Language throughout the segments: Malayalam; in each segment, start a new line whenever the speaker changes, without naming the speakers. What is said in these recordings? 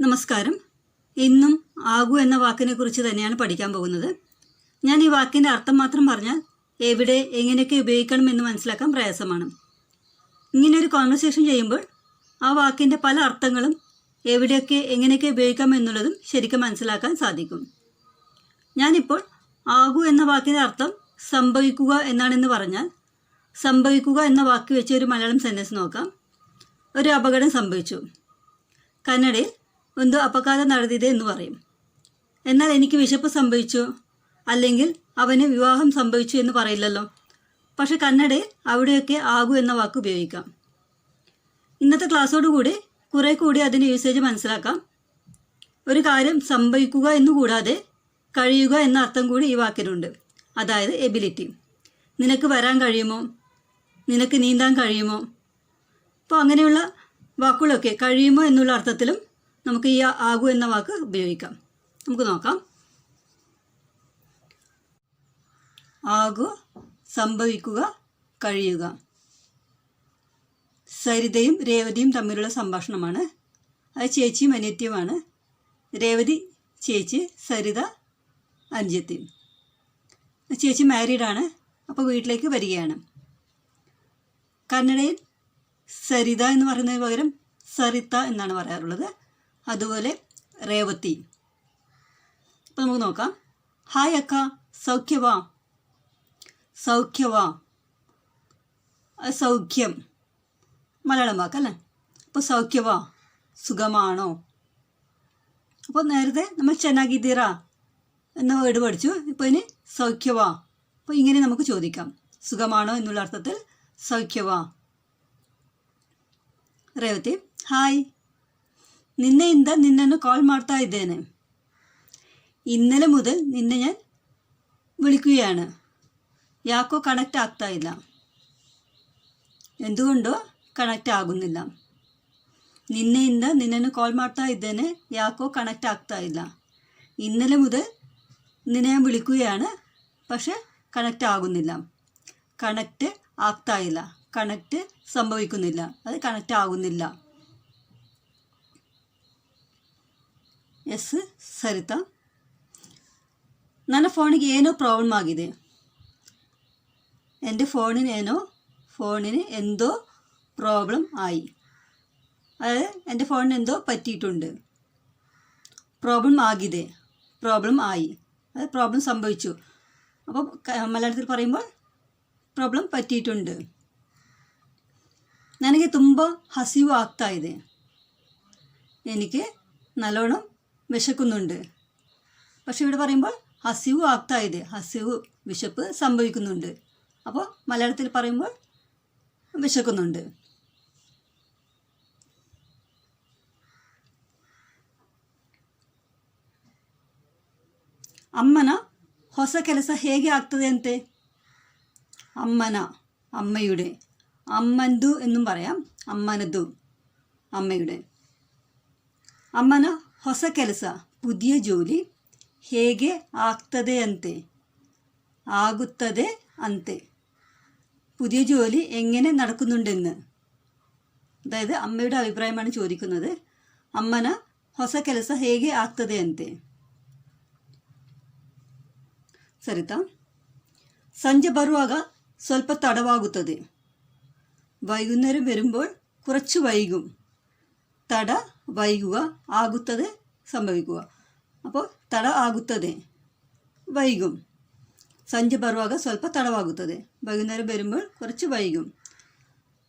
നമസ്കാരം. ഇന്നും ആകൂ എന്ന വാക്കിനെ കുറിച്ച് തന്നെയാണ് പഠിക്കാൻ പോകുന്നത്. ഞാൻ ഈ വാക്കിന്റെ അർത്ഥം മാത്രം പറഞ്ഞാൽ എവിടെ എങ്ങനെയൊക്കെ ഉപയോഗിക്കണം എന്ന് മനസ്സിലാക്കാൻ പ്രയാസമാണ്. ഇങ്ങനെ ഒരു കോൺവെർസേഷൻ ചെയ്യുമ്പോൾ ആ വാക്കിന്റെ പല അർത്ഥങ്ങളും എവിടെയൊക്കെ എങ്ങനെയൊക്കെ ഉപയോഗിക്കാം എന്നുള്ളതും ശരിക്കും മനസ്സിലാക്കാൻ സാധിക്കും. ഞാനിപ്പോൾ ആകൂ എന്ന വാക്കിന്റെ അർത്ഥം സംഭവിക്കുക എന്നാണെന്ന് പറഞ്ഞാൽ സംഭവിക്കുക എന്ന വാക്ക് വെച്ച് ഒരു മലയാളം സെന്റൻസ് നോക്കാം. ഒരു അപകടം സംഭവിച്ചു. കന്നഡയിൽ ಒಂದು അപകാരം നടത്തിയത് എന്ന് പറയും. എന്നാൽ എനിക്ക് വിശപ്പ് സംഭവിച്ചു. അല്ലെങ്കിൽ അവന് വിവാഹം സംഭവിച്ചു എന്ന് പറയില്ലല്ലോ. പക്ഷെ കന്നഡയിൽ അവിടെയൊക്കെ ആകൂ എന്ന വാക്ക് ഉപയോഗിക്കാം. ഇന്നത്തെ ക്ലാസ്സോടുകൂടി കുറെ കൂടി അതിന്റെ യൂസേജ് മനസ്സിലാക്കാം. ഒരു കാര്യം സംഭവിക്കുക എന്നുകൂടാതെ കഴിയുക എന്ന അർത്ഥം കൂടി ഈ വാക്കിനുണ്ട്. അതായത് എബിലിറ്റി നിനക്ക് വരാൻ കഴിയുമോ? നിനക്ക് നീന്താൻ കഴിയുമോ? അപ്പോൾ അങ്ങനെയുള്ള വാക്കുകളൊക്കെ കഴിയുമോ എന്നുള്ള അർത്ഥത്തിലും നമുക്ക് ഈ ആകു എന്ന വാക്ക് ഉപയോഗിക്കാം. നമുക്ക് നോക്കാം. ആകു സംഭവിക്കുക കഴിയുക. സരിതയും രേവതിയും തമ്മിലുള്ള സംഭാഷണമാണ്. അത് ചേച്ചിയും അനിയത്തിയുമാണ്. രേവതി ചേച്ചി സരിത അനുജത്തിയും ചേച്ചി മാരീഡാണ് അപ്പോൾ വീട്ടിലേക്ക് വരികയാണ്. കന്നഡയിൽ സരിത എന്ന് പറയുന്നതിന് പകരം സരിത എന്നാണ് പറയാറുള്ളത്. അതുപോലെ രേവതി. ഇപ്പം നമുക്ക് നോക്കാം. ഹായ് അക്ക. സൗഖ്യവാ സൗഖ്യവാ സൗഖ്യം മലയാളം വാക്കല്ലേ അപ്പോൾ സൗഖ്യവാ സുഖമാണോ? അപ്പോൾ നേരത്തെ നമ്മൾ ചെനാഗിതിറ എന്ന വേർഡ് പഠിച്ചു. ഇപ്പോൾ ഇനി സൗഖ്യവാ അപ്പോൾ ഇങ്ങനെ നമുക്ക് ചോദിക്കാം. സുഖമാണോ എന്നുള്ള അർത്ഥത്തിൽ സൗഖ്യവാ റേവതി ഹായ്. ನಿನ್ನೆಯಿಂದ ನಿನ್ನನ್ನು ಕಾಲ್ ಮಾಡ್ತಾ ಇದ್ದೇನೆ ഇന്നലെ മുതൽ നിന്നെ ഞാൻ വിളിക്കുകയാണ് ಯಾಕೋ കണക്റ്റ് ಆಗ್ತಾ ಇಲ್ಲ എന്തുകൊണ്ടോ കണക്റ്റ് ആകുന്നില്ല ನಿನ್ನೆಯಿಂದ ನಿನ್ನನ್ನು ಕಾಲ್ ಮಾಡ್ತಾ ಇದ್ದೇನೆ ಯಾಕೋ കണക്റ്റ് ಆಗ್ತಾ ಇಲ್ಲ ഇന്നലെ മുതൽ നിന്നെ ഞാൻ വിളിക്കുകയാണ് പക്ഷെ കണക്റ്റ് ആകുന്നില്ല കണക്റ്റ് ಆಗ್ತಾ ಇಲ್ಲ കണക്റ്റ് സംഭവിക്കുന്നില്ല അത് കണക്റ്റ് ആകുന്നില്ല ಎಸ್ ಸರಿತಾ ನನ್ನ ಫೋನಿಗೆ ಏನೋ ಪ್ರಾಬ್ಲಮ್ ಆಗಿದೆ എന്റെ ഫോണിന് ಏನೋ ഫോണിന് എന്തോ പ്രോബ്ലം ആയി. അതായത് എന്റെ ഫോണിന് എന്തോ പറ്റിയിട്ടുണ്ട്. പ്രോബ്ലം ആകിതെ പ്രോബ്ലം ആയി. അത് പ്രോബ്ലം സംഭവിച്ചു. അപ്പോൾ മലയാളത്തിൽ പറയുമ്പോൾ ಪ್ರಾಬ್ಲಮ್ ಪಟ್ಟಿಟ್ಟು ನನಗೆ ತುಂಬ ಹಸಿವು ಆಗ್ತಾ ಇದೆ ಎನಿಕೆ ನಲ್ಲೋಣ വിശക്കുന്നുണ്ട് പക്ഷെ ഇവിടെ പറയുമ്പോൾ ഹസിവ് ആക്താ ಇದೆ ഹസിവ് വിശപ്പ് സംഭവിക്കുന്നുണ്ട് അപ്പോൾ മലയാളത്തിൽ പറയുമ്പോൾ വിശക്കുന്നുണ്ട് ಅಮ್ಮನ ಹೊಸ ಕೆಲಸ ಹೇಗೆ ಆಗ್ತದೆ ಅಂತೆ അമ്മന അമ്മയുടെ അമ്മന്തു എന്നും പറയാം അമ്മനതു അമ്മയുടെ അമ്മന ಹೊಸ ಕೆಲಸ ಪುದಿಯ ಜೋಲಿ ಹೇಗೆ ಆಗ್ತದೆ ಅಂತೆ ആകുത്തത് അന്ത്. പുതിയ ജോലി എങ്ങനെ നടക്കുന്നുണ്ടെന്ന്. അതായത് അമ്മയുടെ അഭിപ്രായമാണ് ചോദിക്കുന്നത്. അമ്മന ഹൊസ കെലസ ಹೇಗೆ ಆಗ್ತದೆ ಅಂತೆ സരിത സഞ്ച ಬರುವಾಗ ಸ್ವಲ್ಪ തടവാകുത്തത്. വൈകുന്നേരം വരുമ്പോൾ കുറച്ച് വൈകും. തട ವೈಗುವ ಆಗುತ್ತದೆ ಸಂಭವಿಸುವ അപ്പോൾ തട ಆಗುತ್ತದೆ വൈകും. സഞ്ച് പർവാക സ്വല്പ തടവാകുത്തത്. വൈകുന്നേരം വരുമ്പോൾ കുറച്ച് വൈകും.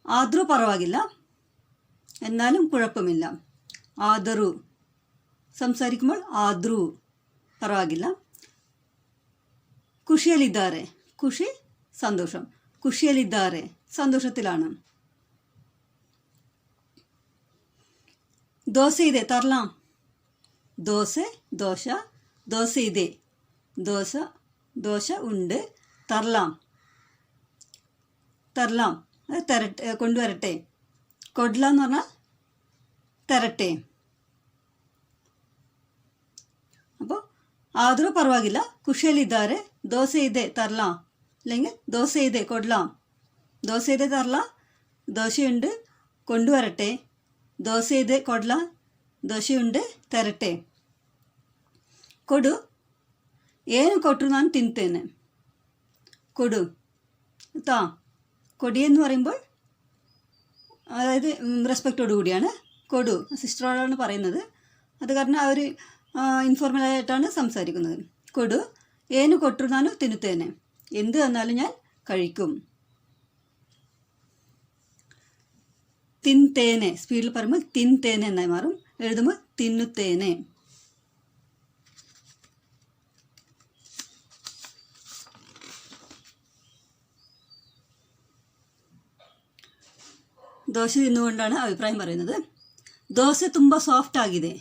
ആദ്രു പറവാകില്ല എന്നാലും കുഴപ്പമില്ല. ആദറു. സംസാരിക്കുമ്പോൾ ആദ്രു പറവാകില്ല കുഷിയലിദാറെ. കുഷി സന്തോഷം. കുഷിയലിദാറെ സന്തോഷത്തിലാണ്. ദോശ ಇದೆ തരലാം ദോശ ദോശ ദോശ ಇದೆ ദോശ ദോശ ഉണ്ട് തരലാം തരലാം അത് തരട്ടെ കൊണ്ടുവരട്ടെ കൊഡ്ല എന്ന് പറഞ്ഞാൽ തരട്ടെ അപ്പോൾ ಆದರೂ ಪರವಾಗಿಲ್ಲ ಖುಷಿಯಲ್ಲಿದ್ದಾರೆ ದೋಸೆ ಇದೆ ತರಲಾ അല്ലെങ്കിൽ ദോശ ಇದೆ കൊടലാം ദോശ ಇದೆ തരല ദോശയുണ്ട് കൊണ്ടുവരട്ടെ ദോശ ಇದೆ കൊടല ದೋಸೆಯುಂಡೆ ತರಟೆ ಕೊಡು ಏನು ಕೊಟ್ಟರು ನಾನು ತಿಂತೇನೆ ಕೊಡು താ കൊടി എന്ന് പറയുമ്പോൾ അതായത് റെസ്പെക്റ്റോടു കൂടിയാണ് കൊടു സിസ്റ്ററോടാണ് പറയുന്നത് അത് കാരണം അവർ ഇൻഫോർമലായിട്ടാണ് സംസാരിക്കുന്നത് കൊടു ഏന് കൊട്ടുന്നാലും തിന്നുത്തേനെ എന്ത് തന്നാലും ഞാൻ കഴിക്കും തിൻതേനെ സ്പീഡിൽ പറയുമ്പോൾ തിൻതേനെ എന്നായി മാറും. എഴുതുമ്പോൾ തിന്നുത്തേനെ ദോശ തിന്നുകൊണ്ടാണ് അഭിപ്രായം പറയുന്നത്. ദോശ തുമ്പ സോഫ്റ്റ് ആകിതേ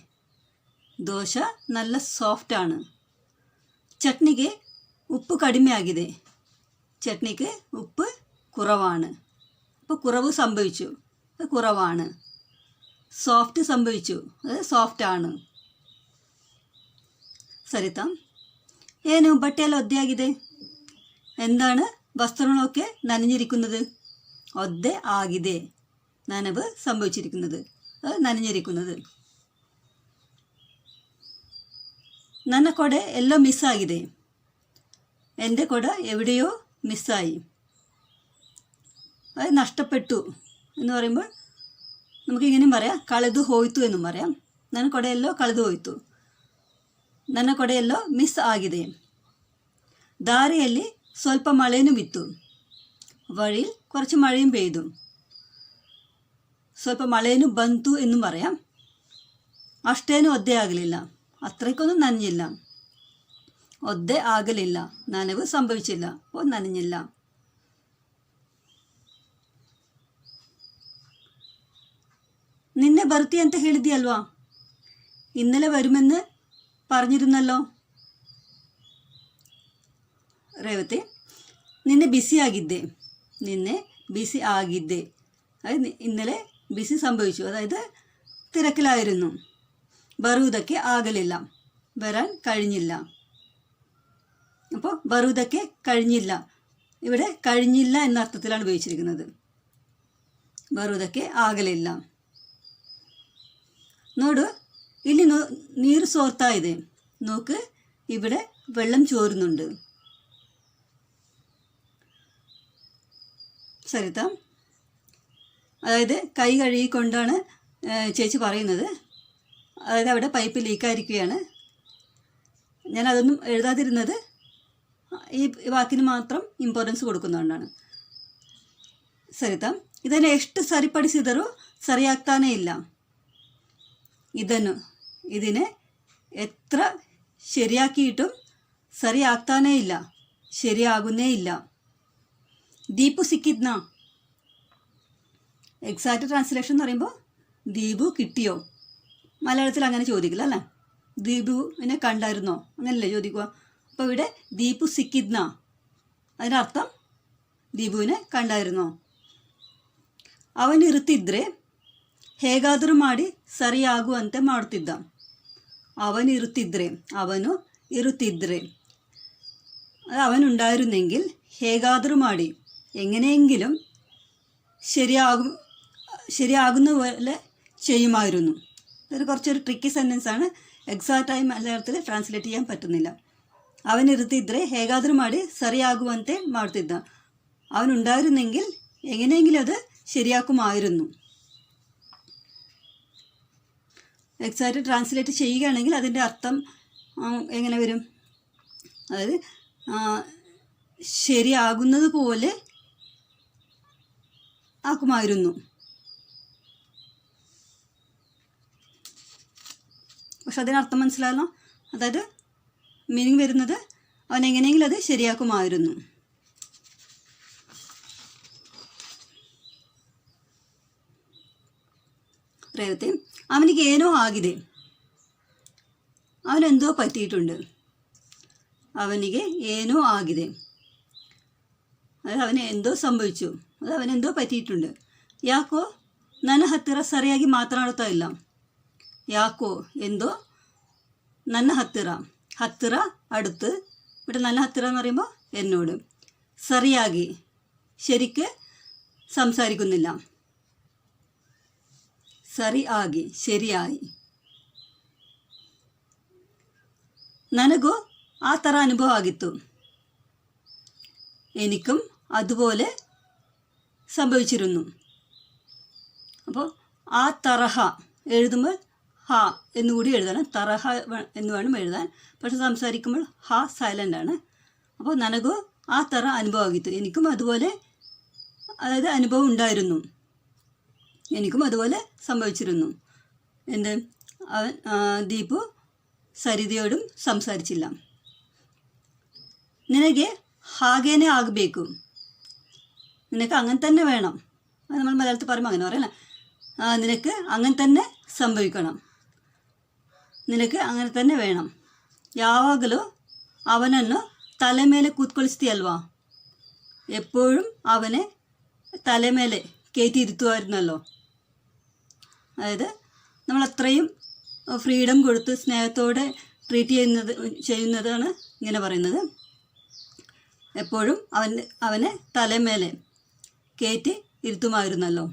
ദോശ നല്ല സോഫ്റ്റ് ആണ്. ചട്നിക്ക് ഉപ്പ് കടിമയാകിതേ ചട്നിക്ക് ഉപ്പ് കുറവാണ്. അപ്പോൾ കുറവ് സംഭവിച്ചു. അത് കുറവാണ് സോഫ്റ്റ് സംഭവിച്ചു അത് സോഫ്റ്റ് ആണ് സരിത ಏನು ಬಟ್ಟೆಯೆಲ್ಲ ಒದ್ದೆಯಾಗಿದೆ എന്താണ് വസ്ത്രങ്ങളൊക്കെ നനഞ്ഞിരിക്കുന്നത് ഒദ്ദെ ആകിതെ നനവ് സംഭവിച്ചിരിക്കുന്നത് അത് നനഞ്ഞിരിക്കുന്നത് ನನ್ನ ಕೊಡೆ ಎಲ್ಲೋ ಮಿಸ್ಸಾಗಿದೆ എൻ്റെ കൊട എവിടെയോ മിസ്സായി അത് നഷ്ടപ്പെട്ടു എന്ന് പറയുമ്പോൾ നമുക്കിങ്ങനെയും പറയാം ಕಳೆದು ಹೋಯಿತು എന്നും പറയാം ನನ್ನ ಕೊಡೆಯೆಲ್ಲೋ ಕಳೆದು ಹೋಯಿತು ನನ್ನ ಕೊಡೆಯೆಲ್ಲೋ ಮಿಸ್ ಆಗಿದೆ ದಾರಿಯಲ್ಲಿ ಸ್ವಲ್ಪ ಮಳೆನೂ ಬಿತ್ತು വഴിയിൽ കുറച്ച് മഴയും പെയ്തു ಸ್ವಲ್ಪ മഴേനു ಬಂತು എന്നും പറയാം അഷ്ടേനും ഒദ്ദെ ಆಗಲಿಲ್ಲ അത്രയ്ക്കൊന്നും നനഞ്ഞില്ല ഒദ്ദെ ಆಗಲಿಲ್ಲ നനവ് സംഭവിച്ചില്ല ഓ നനഞ്ഞില്ല നിന്നെ ಬರ್ತಿ ಅಂತ ಹೇಳಿದ್ಯಲ್ವಾ ഇന്നലെ വരുമെന്ന് പറഞ്ഞിരുന്നല്ലോ ರೇವತಿ ನಿನ್ನೆ ಬಿಸಿ ಆಗಿದ್ದೆ ನಿನ್ನೆ ಬಿಸಿ ಆಗಿದ್ದೆ അതായത് നി- ഇന്നലെ ബിസി സംഭവിച്ചു അതായത് തിരക്കിലായിരുന്നു ബറുതൊക്കെ ആകലില്ല വരാൻ കഴിഞ്ഞില്ല അപ്പോൾ ബറുതൊക്കെ കഴിഞ്ഞില്ല ഇവിടെ കഴിഞ്ഞില്ല എന്ന അർത്ഥത്തിലാണ് ഉപയോഗിച്ചിരിക്കുന്നത് ബറുതൊക്കെ ಆಗಲಿಲ್ಲ ನೋಡು ಇಲ್ಲಿ ನೋ ನೀರು ಸೋರ್ತಾ ಇದೆ നോക്ക് ഇവിടെ വെള്ളം ചോരുന്നുണ്ട് സരിത അതായത് കൈ കഴുകിക്കൊണ്ടാണ് ഏഹ്, ചേച്ചി പറയുന്നത് അതായത് അവിടെ പൈപ്പ് ലീക്കായിരിക്കുകയാണ് ഞാൻ അതൊന്നും എഴുതാതിരുന്നത് ഈ വാക്കിന് മാത്രം ಇಂಪಾರ್ಟೆನ್ಸ್ കൊടുക്കുന്നതുകൊണ്ടാണ് ಸರಿತ ಇದನ್ನು ಎಷ್ಟು ಸರಿಪಡಿಸಿದರೂ ಸರಿಯಾಗ್ತಾನೇ ಇಲ್ಲ ಇದನ್ನು ഇതിനെ എത്ര ശരിയാക്കിയിട്ടും സരിയാക്താനേ ഇല്ല ശരിയാകുന്നേ ഇല്ല ദീപു സിക്കിന്ന എക്സാക്റ്റ് ട്രാൻസ്ലേഷൻ എന്ന് പറയുമ്പോൾ ദീപു കിട്ടിയോ? മലയാളത്തിൽ അങ്ങനെ ചോദിക്കില്ല അല്ലേ? ദീപുവിനെ കണ്ടായിരുന്നോ? അങ്ങനല്ലേ ചോദിക്കുക. അപ്പോൾ ഇവിടെ ദീപു സിക്കിന്ന അതിനർത്ഥം ദീപുവിനെ കണ്ടായിരുന്നോ? അവൻ ഇരുത്തിദ്രേ ಹೇಗಾದರೂ ಮಾಡಿ ಸರಿಯಾಗುವಂತೆ ಮಾಡ್ತಿದ್ದ അവൻ ഇരുത്തിദ്രേ അവനു ഇരുത്തിദ്രേ അവനുണ്ടായിരുന്നെങ്കിൽ ഹേകാതൃമാടി എങ്ങനെയെങ്കിലും ശരിയാകും ശരിയാകുന്ന പോലെ ചെയ്യുമായിരുന്നു. ഇതൊരു കുറച്ചൊരു ട്രിക്കി സെന്റൻസ് ആണ്. എക്സാക്റ്റായി മലയാളത്തിൽ ട്രാൻസ്ലേറ്റ് ചെയ്യാൻ പറ്റുന്നില്ല. അവൻ ഇരുത്തിദ്രേ മാടി സറിയാകുവന്തെ മാർത്തിദ്ദ. അവനുണ്ടായിരുന്നെങ്കിൽ എങ്ങനെയെങ്കിലും അത് ശരിയാക്കുമായിരുന്നു. എക്സാക്റ്റ് ട്രാൻസ്ലേറ്റ് ചെയ്യുകയാണെങ്കിൽ അതിന്റെ അർത്ഥം എങ്ങനെ വരും? അതായത് ശരിയാകുന്നത് പോലെ ആക്കുമായിരുന്നു. പക്ഷെ അതിനർത്ഥം മനസ്സിലായല്ലോ? അതായത് മീനിങ് വരുന്നത് അവൻ എങ്ങനെയെങ്കിലും അത് ശരിയാക്കുമായിരുന്നു. രേവത്തെയും അവനിക്ക് ഏനോ ആകിതെ. അവനെന്തോ പറ്റിയിട്ടുണ്ട്. അവനിക്ക് ഏനോ ആകിതെ. അത് അവന് എന്തോ സംഭവിച്ചു. അത് അവനെന്തോ പറ്റിയിട്ടുണ്ട്. യാക്കോ നന ഹത്തിറ ಸರಿಯಾಗಿ മാത്രം അടുത്തല്ല യാക്കോ എന്തോ? നന്ന ഹത്തിറ ഹത്തിറ അടുത്ത്. ഇവിടെ നല്ല ഹത്തിറ എന്ന് പറയുമ്പോൾ എന്നോട്. സറിയാകി. ശരിക്ക് സംസാരിക്കുന്നില്ല. ಸರಿ ಆಗಿ ಶರಿಯಾಯಿ ನನಗೂ ആ തറ അനുഭവമാകിത്തു. എനിക്കും അതുപോലെ സംഭവിച്ചിരുന്നു. അപ്പോൾ ആ തറഹ എഴുതുമ്പോൾ ഹ എന്നുകൂടി എഴുതണം. തറഹ എന്ന് വേണം എഴുതാൻ. പക്ഷെ സംസാരിക്കുമ്പോൾ ഹ സൈലന്റ് ആണ്. അപ്പോൾ നനകു ആ തറ അനുഭവമാകിത്തു. എനിക്കും അതുപോലെ അതായത് അനുഭവം ഉണ്ടായിരുന്നു. എനിക്കും അതുപോലെ സംഭവിച്ചിരുന്നു. എന്ത്? അവൻ ദീപു സരിതയോടും സംസാരിച്ചില്ല. നിനക്ക് ഹാഗേനെ ആകബേക്കു നിനക്ക് അങ്ങനെ തന്നെ വേണം. അത് നമ്മൾ മലയാളത്തിൽ പറയുമ്പോൾ അങ്ങനെ ആ നിനക്ക് അങ്ങനെ തന്നെ സംഭവിക്കണം. നിനക്ക് അങ്ങനെ തന്നെ വേണം. യാവാകലോ ಅವನನ್ನು തലമേലെ ಮೇಲೆ ಕೂತ್ಕೊಳಿಸ್ತೀಯಲ್ವಾ എപ്പോഴും അവനെ തലമേലെ കയറ്റി ഇരുത്തുമായിരുന്നല്ലോ അതായത് നമ്മൾ അത്രയും ഫ്രീഡം കൊടുത്ത് സ്നേഹത്തോടെ ട്രീറ്റ് ചെയ്യുന്നത് ചെയ്യുന്നതാണ് ഇങ്ങനെ പറയുന്നത്. എപ്പോഴും അവൻ അവനെ തലമേലെ കയറ്റി ഇരുത്തുമായിരുന്നല്ലോ.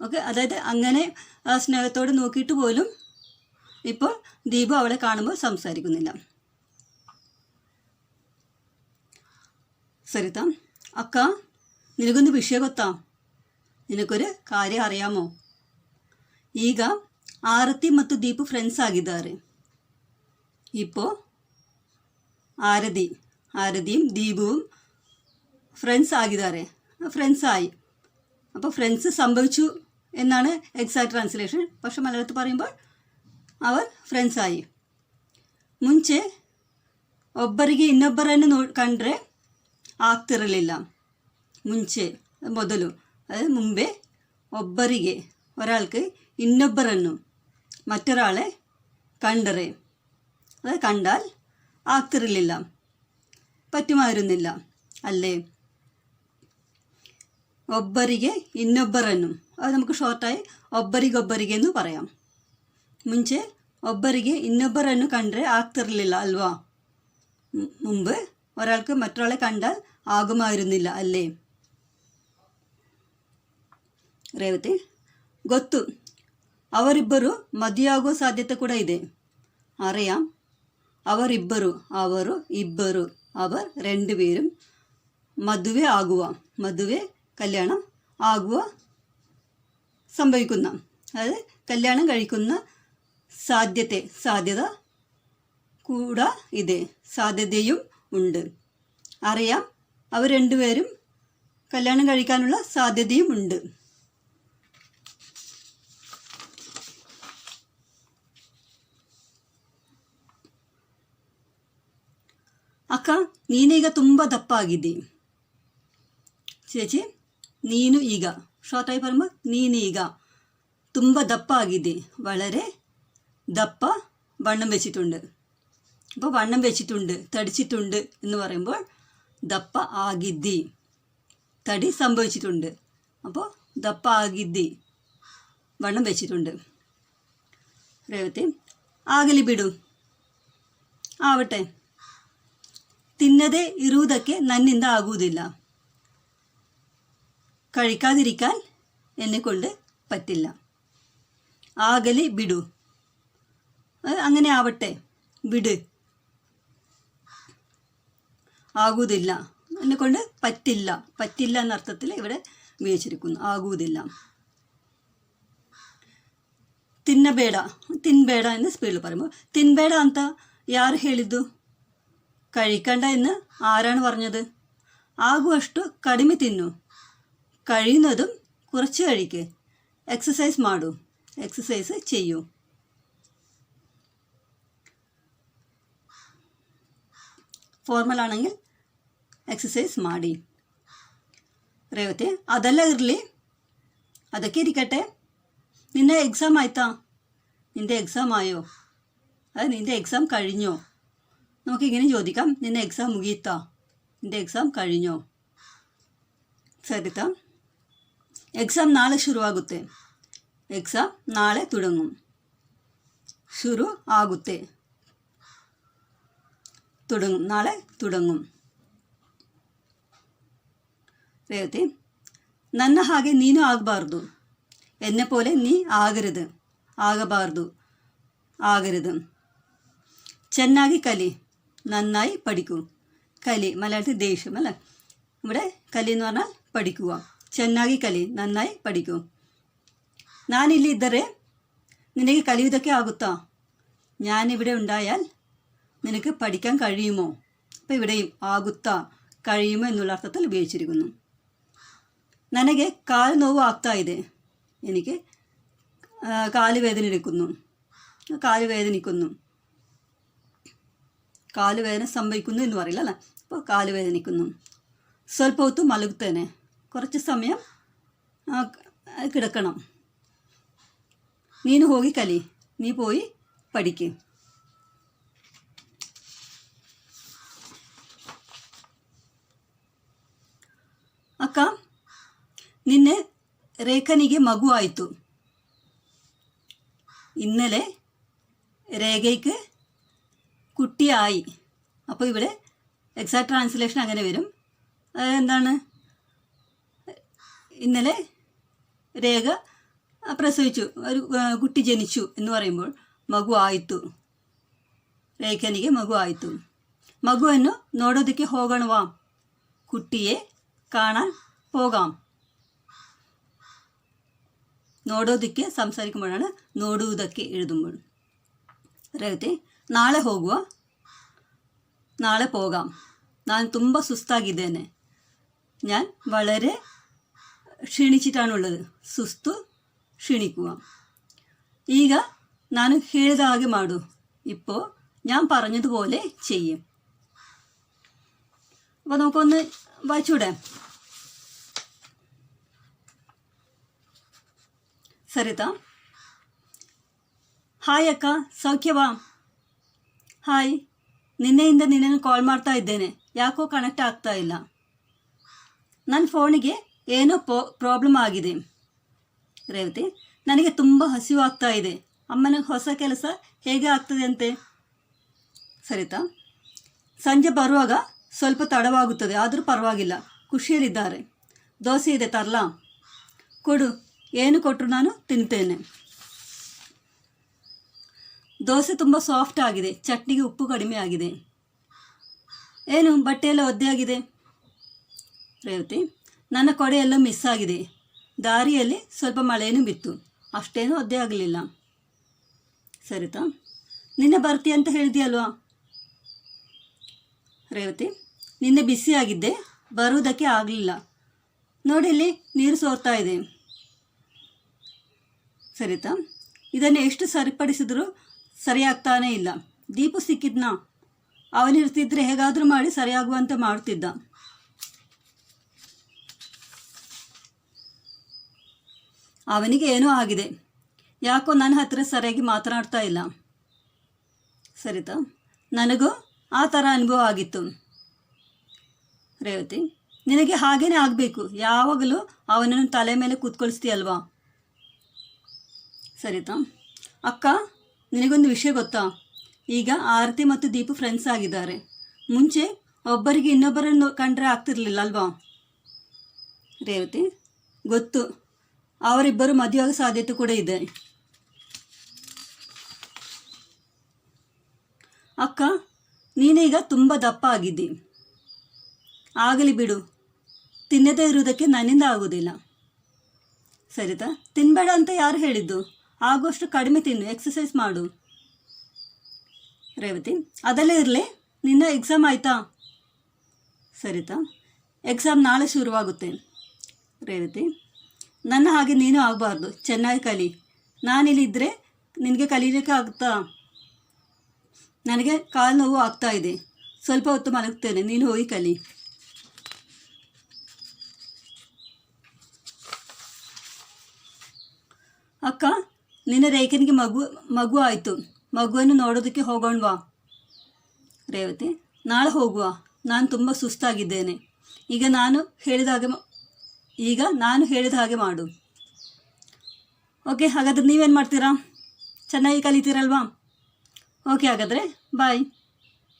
ഓക്കെ അതായത് അങ്ങനെ സ്നേഹത്തോടെ നോക്കിയിട്ട് പോലും ഇപ്പോൾ ദീപു അവളെ കാണുമ്പോൾ സംസാരിക്കുന്നില്ല. സരിത അക്ക നിനക്കൊന്ന് വിഷയ കൊത്താം ನಿನಗೊಂದು ಕಾರ್ಯ അറിയാമോ ಈಗ ಆರತಿ ಮತ್ತು ದೀಪು ಫ್ರೆಂಡ್ಸ್ ಆಗಿದ್ದಾರೆ ഇപ്പോൾ ആരതി ആരതിയും ദീപുവും ഫ്രണ്ട്സ് ಆಗಿದ್ದಾರೆ ഫ്രണ്ട്സ് ആയി അപ്പോൾ ഫ്രണ്ട്സ് സംഭവിച്ചു എന്നാണ് എക്സാക്ട് ട്രാൻസ്ലേഷൻ പക്ഷെ മലയാളത്തിൽ പറയുമ്പോൾ അവർ ಫ್ರೆಂಡ್ಸ್ ಆಯಿ ಮುಂಚೆ ಒಬ್ಬರಿಗೆ ಇನ್ನೊಬ್ಬರನ್ನು ನೋ ಕಂಡ್ರೆ ಆಗ್ತಿರಲಿಲ್ಲ ಮುಂಚೆ ಮೊದಲು അത് മുമ്പേ ഒബ്ബറിയെ ഒരാൾക്ക് ഇന്നൊബ്ബറെന്നും മറ്റൊരാളെ കണ്ടറേ. അത് കണ്ടാൽ ആക്കറില്ല പറ്റുമായിരുന്നില്ല അല്ലേ? ഒബ്ബറിയെ ഇന്നൊബ്ബറെന്നും അത് നമുക്ക് ഷോർട്ടായി ഒബ്ബരിഗൊബ്ബരികെ എന്ന് പറയാം. മുൻച്ച് ಒಬ್ಬರಿಗೆ ഇന്നൊബ്ബറെന്നു ಕಂಡ್ರೆ ആക്കറില്ല ಅಲ್ವಾ മുമ്പ് ഒരാൾക്ക് മറ്റൊരാളെ കണ്ടാൽ ആകുമായിരുന്നില്ല അല്ലേ? ರೇವತಿ ಗೊತ್ತು ಅವರಿಬ್ಬರು ಮದುವೆಯಾಗುವ ಸಾಧ್ಯತೆ ಕೂಡ ಇದೆ അറിയാം ಅವರಿಬ್ಬರು ಅವರು ಇಬ್ಬರು അവർ രണ്ടുപേരും മധുവെ ആകുക മധുവെ കല്യാണം ആകുക സംഭവിക്കുന്ന അതായത് കല്യാണം കഴിക്കുന്ന സാധ്യത സാധ്യത കൂടെ ಇದೆ സാധ്യതയും ഉണ്ട് അറിയാം അവർ രണ്ടുപേരും കല്യാണം കഴിക്കാനുള്ള സാധ്യതയും ഉണ്ട് ಅಕ್ಕ ನೀನೀಗ ತುಂಬ ದಪ್ಪ ಆಗಿದ್ದಿ ചേച്ചി നീനു ಈಗ ഷോർട്ടായി പറയുമ്പോൾ നീനീക ತುಂಬ ದಪ್ಪ ಆಗಿದ್ದಿ വളരെ ദപ്പ വണ്ണം വെച്ചിട്ടുണ്ട് അപ്പോൾ വണ്ണം വെച്ചിട്ടുണ്ട് തടിച്ചിട്ടുണ്ട് എന്ന് പറയുമ്പോൾ ദപ്പ ಆಗಿದ್ದಿ തടി സംഭവിച്ചിട്ടുണ്ട് അപ്പോൾ ദപ്പ ಆಗಿದ್ದಿ വണ്ണം വെച്ചിട്ടുണ്ട് രേവതി ಆಗಲಿ ಬಿಡು ആവട്ടെ തിന്നതേ ഇരുവതൊക്കെ നന്നിന്ത ಆಗುವುದಿಲ್ಲ കഴിക്കാതിരിക്കാൻ എന്നെ കൊണ്ട് പറ്റില്ല. ആകലി വിടു. അങ്ങനെ ആവട്ടെ. വിട്. ആകൂതില്ല. എന്നെക്കൊണ്ട് പറ്റില്ല. പറ്റില്ല എന്ന അർത്ഥത്തിൽ ഇവിടെ ഉപയോഗിച്ചിരിക്കുന്നു ആകൂതില്ല. ತಿನ್ನಬೇಡ ತಿನ್ಬೇಡ എന്ന് സ്പീഡിൽ പറയുമ്പോൾ ತಿನ್ಬೇಡ അന്ത യാർ ಹೇಳಿದ್ದು കഴിക്കണ്ട എന്ന് ആരാണ് പറഞ്ഞത്? ಆಗುವಷ್ಟು കടിമി തിന്നു. കഴിയുന്നതും കുറച്ച് കഴിക്ക്. എക്സസൈസ് മാടൂ. എക്സസൈസ് ചെയ്യൂ. ഫോർമൽ ആണെങ്കിൽ എക്സസൈസ് മാടി. റേവത്തെ അതല്ല ಇರಲಿ അതൊക്കെ ഇരിക്കട്ടെ. നിന്നെ എക്സാം ആയിത്താ. നിന്റെ എക്സാം ആയോ? അത് നിന്റെ എക്സാം കഴിഞ്ഞോ? നമുക്ക് ഇങ്ങനെ ചോദിക്കാം. നിന്റെ എക്സാം മുഗീത്ത നിന്റെ എക്സാം കഴിഞ്ഞോ? സരിത എക്സാം നാളെ ശുരുവാകുത്തെ. എക്സാം നാളെ തുടങ്ങും. ശുരു ആകുത്തെ തുടങ്ങും. നാളെ തുടങ്ങും. ರೇವತಿ ನನ್ನ ಹಾಗೆ ನೀನು ಆಗಬಾರ್ದು ಎನ್ನೆ ಪೋಲೆ ನೀ ಆಗರದು ಆಗಬಾರ್ದು ಆಗರದು ಚೆನ್ನಾಗಿ ಕಲಿ നന്നായി പഠിക്കൂ. കലി മലയാളത്തിൽ ദേഷ്യം അല്ലേ? ഇവിടെ കലി എന്ന് പറഞ്ഞാൽ പഠിക്കുക. ಚೆನ್ನಾಗಿ നന്നായി പഠിക്കൂ. ಪಡಿಕು ഇതറേ ಇದ್ದರೆ കലി ഇതൊക്കെ ಆಗುತ್ತಾ ഞാനിവിടെ ഉണ്ടായാൽ നിനക്ക് പഠിക്കാൻ കഴിയുമോ? അപ്പം ഇവിടെയും ആകുത്ത കഴിയുമോ എന്നുള്ള അർത്ഥത്തിൽ ഉപയോഗിച്ചിരിക്കുന്നു. നനಗೆ കാൽ നോവ് ആക്തായത് എനിക്ക് കാൽ വേദന എടുക്കുന്നു കാലുവേദനിക്കുന്നു കാലുവേദന സംഭവിക്കുന്നു എന്ന് പറയില്ല അല്ലേ? അപ്പോൾ കാലുവേദനിക്കുന്നു. സ്വൽപ്പ ഒത്തു മലകുത്തേനെ കുറച്ച് സമയം കിടക്കണം. നീന് ഹോകി കലി. നീ പോയി പഠിക്ക്. അക്ക നിന്നെ ರೇಖನಿಗೆ ಮಗು ಆಯಿತು ഇന്നലെ ರೇಖೆಗೆ കുട്ടിയായി. അപ്പോൾ ഇവിടെ എക്സാക്ട് ട്രാൻസ്ലേഷൻ അങ്ങനെ വരും. എന്താണ്? ഇന്നലെ രേഖ പ്രസവിച്ചു. ഒരു കുട്ടി ജനിച്ചു എന്ന് പറയുമ്പോൾ മഗു ആയിത്തു. രേഖനിക്ക് മഗു ആയിത്തു. മഗുവെന്നു നോടൊതുക്കി ഹോകണുവാം കുട്ടിയെ കാണാൻ പോകാം. നോടൊതുക്കി സംസാരിക്കുമ്പോഴാണ് നോടൂതൊക്കെ എഴുതുമ്പോൾ. അദ്ദേഹത്തെ നാളെ ಹೋಗುವ നാളെ പോകാം. ഞാൻ തുമ്പ സുസ്താകിതേനെ ഞാൻ വളരെ ക്ഷീണിച്ചിട്ടാണുള്ളത്. സുസ്തു ക്ഷീണിക്കുക. ಈಗ ನಾನು ಹೇಳಿದ ಹಾಗೆ ಮಾಡು ഞാൻ പറഞ്ഞതുപോലെ ചെയ്യും. അപ്പോൾ നമുക്കൊന്ന് വായിച്ചൂടെ സരിത. ഹായ് അക്ക സൗഖ്യവാ. ಹಾಯ್. ನಿನ್ನೆಯಿಂದ ನಿನ್ನನ್ನು ಕಾಲ್ ಮಾಡ್ತಾ ಇದ್ದೇನೆ. ಯಾಕೋ ಕನೆಕ್ಟ್ ಆಗ್ತಾ ಇಲ್ಲ. ನನ್ನ ಫೋನಿಗೆ ಏನೋ ಪೋ, ಪ್ರಾಬ್ಲಮ್ ಆಗಿದೆ. ರೇವತಿ, ನನಗೆ ತುಂಬ ಹಸಿವು ಆಗ್ತಾ ಇದೆ. ಅಮ್ಮನ ಹೊಸ ಕೆಲಸ ಹೇಗೆ ಆಗ್ತದೆ ಅಂತೆ? ಸರಿತಾ? ಸಂಜೆ ಬರುವಾಗ ಸ್ವಲ್ಪ ತಡವಾಗುತ್ತದೆ, ಆದರೂ ಪರವಾಗಿಲ್ಲ. ಖುಷಿಯಲ್ಲಿದ್ದಾರೆ. ದೋಸೆ ಇದೆ, ತರಲಾ? ಕೊಡು. ಏನು ಕೊಟ್ಟರು ನಾನು ತಿಂತೇನೆ. ದೋಸೆ ತುಂಬ ಸಾಫ್ಟ್ ಆಗಿದೆ. ಚಟ್ನಿಗೆ ಉಪ್ಪು ಕಡಿಮೆ ಆಗಿದೆ. ಏನು, ಬಟ್ಟೆಯೆಲ್ಲ ಒದ್ದೆ ಆಗಿದೆ ರೇವತಿ, ನನ್ನ ಕೊಡೆಯೆಲ್ಲ ಮಿಸ್ ಆಗಿದೆ. ದಾರಿಯಲ್ಲಿ ಸ್ವಲ್ಪ ಮಳೆಯೂ ಬಿತ್ತು. ಅಷ್ಟೇನೂ ಒದ್ದೆ ಆಗಲಿಲ್ಲ. ಸರಿತಾ? ನಿನ್ನೆ ಬರ್ತೀಯ ಅಂತ ಹೇಳಿದೆಯಲ್ವಾ? ರೇವತಿ, ನಿನ್ನೆ ಬಿಸಿ ಆಗಿದ್ದೆ. ಬರುವುದಕ್ಕೆ ಆಗಲಿಲ್ಲ. ನೋಡಿ ಇಲ್ಲಿ ನೀರು ಸೋರ್ತಾ ಇದೆ. ಸರಿತಾ? ಇದನ್ನು ಎಷ್ಟು ಸರಿಪಡಿಸಿದರೂ ಸರಿಯಾಗ್ತಾನೇ ಇಲ್ಲ. ದೀಪು ಸಿಕ್ಕಿದ್ನಾ? ಅವನಿರ್ತಿದ್ರೆ ಹೇಗಾದರೂ ಮಾಡಿ ಸರಿಯಾಗುವಂತೆ ಮಾಡ್ತಿದ್ದ. ಅವನಿಗೆ ಏನೋ ಆಗಿದೆ. ಯಾಕೋ ನನ್ನ ಹತ್ರ ಸರಿಯಾಗಿ ಮಾತನಾಡ್ತಾ ಇಲ್ಲ. ಸರಿತಾ? ನನಗೂ ಆ ಥರ ಅನುಭವ ಆಗಿತ್ತು. ರೇವತಿ, ನಿನಗೆ ಹಾಗೇನೇ ಆಗಬೇಕು. ಯಾವಾಗಲೂ ಅವನನ್ನು ತಲೆ ಮೇಲೆ ಕೂತ್ಕೊಳಿಸ್ತೀಯಲ್ವಾ? ಸರಿತಾ? ಅಕ್ಕ ನಿನಗೊಂದು ವಿಷಯ ಗೊತ್ತಾ? ಈಗ ಆರತಿ ಮತ್ತು ದೀಪು ಫ್ರೆಂಡ್ಸ್ ಆಗಿದ್ದಾರೆ. ಮುಂಚೆ ಒಬ್ಬರಿಗೆ ಇನ್ನೊಬ್ಬರನ್ನು ಕಂಡ್ರೆ ಆಗ್ತಿರ್ಲಿಲ್ಲ ಅಲ್ವಾ? ರೇವತಿ, ಗೊತ್ತು. ಅವರಿಬ್ಬರು ಮದುವೆಯಾಗ ಸಾಧ್ಯತೆ ಕೂಡ ಇದೆ. ಅಕ್ಕ ನೀನೀಗ ತುಂಬ ದಪ್ಪ ಆಗಿದ್ದಿ. ಆಗಲಿ ಬಿಡು. ತಿನ್ನದೇ ಇರುವುದಕ್ಕೆ ನನ್ನಿಂದ ಆಗುವುದಿಲ್ಲ. ಸರಿತಾ ತಿನ್ನಬೇಡ ಅಂತ ಯಾರು ಹೇಳಿದ್ದು? ಆಗುವಷ್ಟು ಕಡಿಮೆ ತಿನ್ನು ಎಕ್ಸಸೈಸ್ ಮಾಡು. ರೇವತಿ, ಅದಲ್ಲೇ ಇರಲಿ. ನಿನ್ನ ಎಕ್ಸಾಮ್ ಆಯಿತಾ? ಸರಿತಾ? ಎಕ್ಸಾಮ್ ನಾಳೆ ಶುರುವಾಗುತ್ತೆ. ರೇವತಿ, ನನ್ನ ಹಾಗೆ ನೀನು ಆಗಬಾರ್ದು. ಚೆನ್ನಾಗಿ ಕಲಿ. ನಾನಿಲ್ಲಿದ್ದರೆ ನಿನಗೆ ಕಲೀಲಿಕ್ಕೆ ಆಗುತ್ತಾ ನನಗೆ ಕಾಲು ನೋವು ಆಗ್ತಾ ಇದೆ. ಸ್ವಲ್ಪ ಹೊತ್ತು ಮಲಗ್ತೇನೆ. ನೀನು ಹೋಗಿ ಕಲಿ. ಅಕ್ಕ ನಿನ್ನ ರೇಖನಿಗೆ ಮಗು ಮಗು ಆಯಿತು. ಮಗುವನ್ನು ನೋಡೋದಕ್ಕೆ ಹೋಗೋಣವಾ ರೇವತಿ, ನಾಳೆ ಹೋಗುವ. ನಾನು ತುಂಬ ಸುಸ್ತಾಗಿದ್ದೇನೆ. ಈಗ ನಾನು ಹೇಳಿದ ಹಾಗೆ ಈಗ ನಾನು ಹೇಳಿದ ಹಾಗೆ ಮಾಡು. ಓಕೆ, ಹಾಗಾದ್ರೆ ನೀವೇನು ಮಾಡ್ತೀರಾ? ಚೆನ್ನಾಗಿ ಕಲಿತೀರಲ್ವಾ? ಓಕೆ, ಹಾಗಾದರೆ, ಬಾಯ್.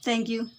Thank you.